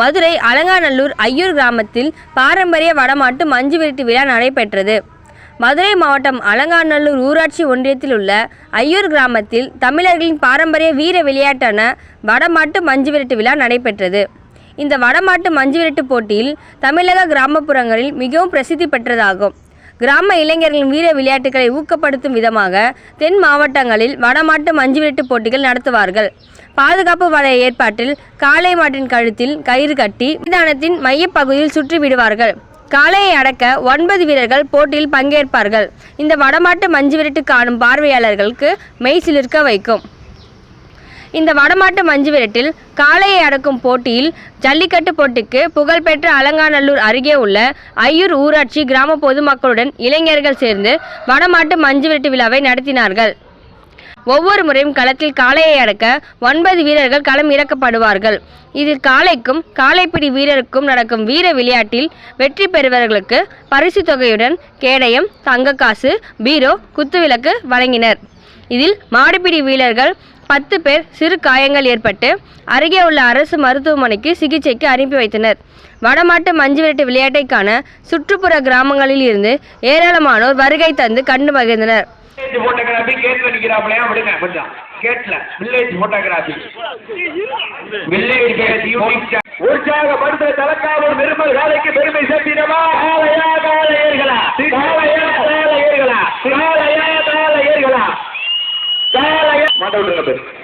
மதுரை அலங்காநல்லூர் ஐயூர் கிராமத்தில் பாரம்பரிய வடமாட்டு மஞ்சு விரட்டு விழா நடைபெற்றது. மதுரை மாவட்டம் அலங்காநல்லூர் ஊராட்சி ஒன்றியத்தில் உள்ள ஐயூர் கிராமத்தில் தமிழர்களின் பாரம்பரிய வீர விளையாட்டான வடமாட்டு மஞ்சு விரட்டு விழா நடைபெற்றது. இந்த வடமாட்டு மஞ்சு விரட்டு போட்டியில் தமிழக கிராமப்புறங்களில் மிகவும் பிரசித்தி பெற்றதாகும். கிராம இளைஞர்களின் வீர விளையாட்டுகளை ஊக்கப்படுத்தும் விதமாக தென் மாவட்டங்களில் வடமாட்டு மஞ்சு விரட்டு போட்டிகள் நடத்துவார்கள். பாதுகாப்பு வளைய ஏற்பாட்டில் காளை மாட்டின் கழுத்தில் கயிறு கட்டி மைதானத்தின் மையப்பகுதியில் சுற்றி விடுவார்கள். காளையை அடக்க ஒன்பது வீரர்கள் போட்டியில் பங்கேற்பார்கள். இந்த வடமாட்டு மஞ்சு விரட்டு காணும் பார்வையாளர்களுக்கு மெய் சிலிர்க்க வைக்கும். இந்த வடமாட்டு மஞ்சு விரட்டில் காளையை அடக்கும் போட்டியில் ஜல்லிக்கட்டு போட்டிக்கு புகழ்பெற்ற அலங்காநல்லூர் அருகே உள்ள ஐயூர் ஊராட்சி கிராம பொதுமக்களுடன் இளைஞர்கள் சேர்ந்து வடமாட்டு மஞ்சு விரட்டு விழாவை நடத்தினார்கள். ஒவ்வொரு முறையும் களத்தில் காளையை அடக்க ஒன்பது வீரர்கள் களம் இறக்கப்படுவார்கள். இதில் காளைக்கும் காளைப்பிடி வீரருக்கும் நடக்கும் வீர விளையாட்டில் வெற்றி பெறுபவர்களுக்கு பரிசு தொகையுடன் கேடயம் தங்கக்காசு பீரோ குத்துவிளக்கு வழங்கினர். இதில் மாடுபிடி வீரர்கள் பத்து பேர் சிறு காயங்கள் ஏற்பட்டு அருகே உள்ள அரசு மருத்துவமனைக்கு சிகிச்சைக்கு அனுப்பி வைத்தனர். வடமாட்டு மஞ்சு விரட்டு விளையாட்டை காண சுற்றுப்புற கிராமங்களில் இருந்து ஏராளமானோர் வருகை தந்து கண்டு மகிழ்ந்தனர். போட்டோகிராஃபி கேட்ல நிக்கிறாப்லையா விடுங்க கொஞ்சம். கேட்ல வில்லேஜ் போட்டோகிராஃபி வில்லேஜ் யூடியூப் உற்சாகப்படுத்த தலக்காவூர் நிருமல் வேலைக்கு பெருமை சேர்த்தினவா Find out a little bit.